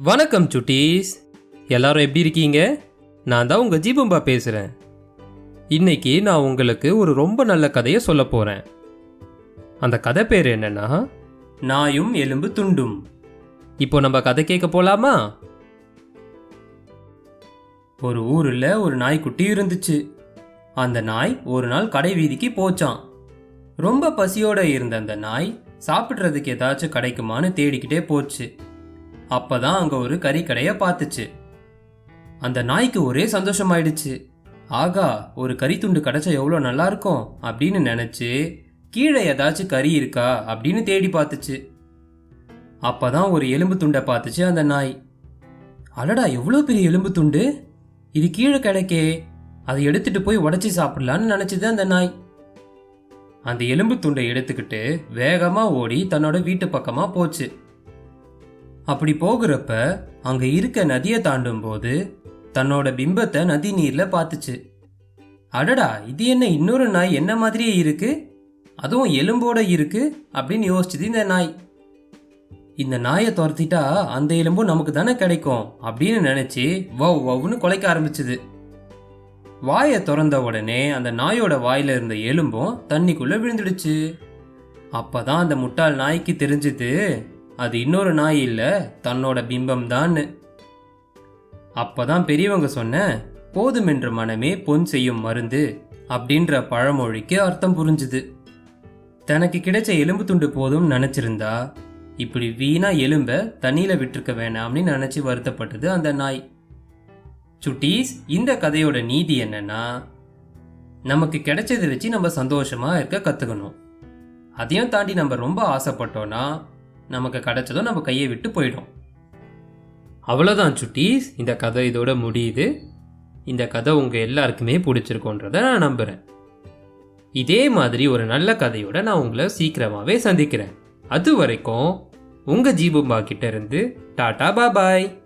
வணக்கம் சுட்டீஸ். எல்லாரும் எப்படி இருக்கீங்க? நான் தான் உங்கள் ஜீபம்பா பேசுகிறேன் இன்னைக்கு நான் உங்களுக்கு ஒரு ரொம்ப நல்ல கதையை சொல்ல போகிறேன் அந்த கதை பேர் என்னன்னா நாயும் எலும்பு துண்டும். இப்போ நம்ம கதை கேட்க போலாமா? ஒரு ஊரில் ஒரு நாய்க்குட்டி இருந்துச்சு. அந்த நாய் ஒரு நாள் கடை வீதிக்கு போச்சான் ரொம்ப பசியோடு இருந்த அந்த நாய் சாப்பிட்றதுக்கு ஏதாச்சும் கிடைக்குமான்னு தேடிக்கிட்டே போச்சு. அப்பதான் அங்க ஒரு கறிக்கடையை பார்த்துச்சு. அந்த நாய்க்கு ஒரே சந்தோஷமாயிடுச்சு. ஆகா ஒரு கறி துண்டு கிடைச்சா எவ்வளோ நல்லா இருக்கும் அப்படின்னு நினைச்சு கீழே ஏதாச்சும் கறி இருக்கா அப்படின்னு தேடி பார்த்துச்சு. அப்பதான் ஒரு எலும்பு துண்டை பார்த்துச்சு அந்த நாய். அடடா எவ்வளோ பெரிய எலும்பு துண்டு? இது கீழே கிடைக்கே. அதை எடுத்துட்டு போய் உடச்சி சாப்பிடலான்னு நினைச்சது அந்த நாய். அந்த எலும்பு துண்டை எடுத்துக்கிட்டு வேகமா ஓடி தன்னோட வீட்டு பக்கமா போச்சு. அப்படி போகிறப்ப அங்க இருக்க நதியை தாண்டும் போது தன்னோட பிம்பத்தை நதி நீர்ல பார்த்துச்சு அடடா இது என்ன இன்னொரு நாய்? என்ன மாதிரியே இருக்கு? அதுவும் எலும்போட இருக்கு அப்படின்னு யோசிச்சது இந்த நாய். இந்த நாயை துரத்திட்டா அந்த எலும்பும் நமக்கு தானே கிடைக்கும் அப்படின்னு நினைச்சு வவ் வவ்னு குலைக்க ஆரம்பிச்சுது. வாயை திறந்த உடனே அந்த நாயோட வாயில இருந்த எலும்பும் தண்ணிக்குள்ள விழுந்துடுச்சு. அப்பதான் அந்த முட்டாள் நாய்க்கு தெரிஞ்சுது அது இன்னொரு நாய் இல்லை தன்னோட பிம்பம் தான் அப்பதான் பெரியவங்க சொன்ன போதுமென்ற மனமே பொன் செய்யும் மருந்து அப்படின்ற பழமொழிக்கு அர்த்தம் புரிஞ்சுது. தனக்கு கிடைச்ச எலும்பு துண்டு போதும் நினச்சிருந்தா இப்படி வீணா எலும்ப தண்ணியில விட்டுருக்க வேணாம்னு நினைச்சு வருத்தப்பட்டது அந்த நாய். சுட்டீஸ் இந்த கதையோட நீதி என்னன்னா நமக்கு கிடைச்சதை வச்சு நம்ம சந்தோஷமா இருக்க கத்துக்கணும். அதையும் தாண்டி நம்ம ரொம்ப ஆசைப்பட்டோம்னா நமக்கு கிடைச்சதும் நம்ம கையை விட்டு போயிடும். அவ்வளோதான் சுட்டீஸ். இந்த கதை இதோட முடியுது. இந்த கதை உங்கள் எல்லாருக்குமே பிடிச்சிருக்கோன்றத நான் நம்புகிறேன் இதே மாதிரி ஒரு நல்ல கதையோட நான் உங்களை சீக்கிரமாகவே சந்திக்கிறேன். அது வரைக்கும் உங்கள் ஜீபும்பா கிட்ட இருந்து டாடா பாபாய்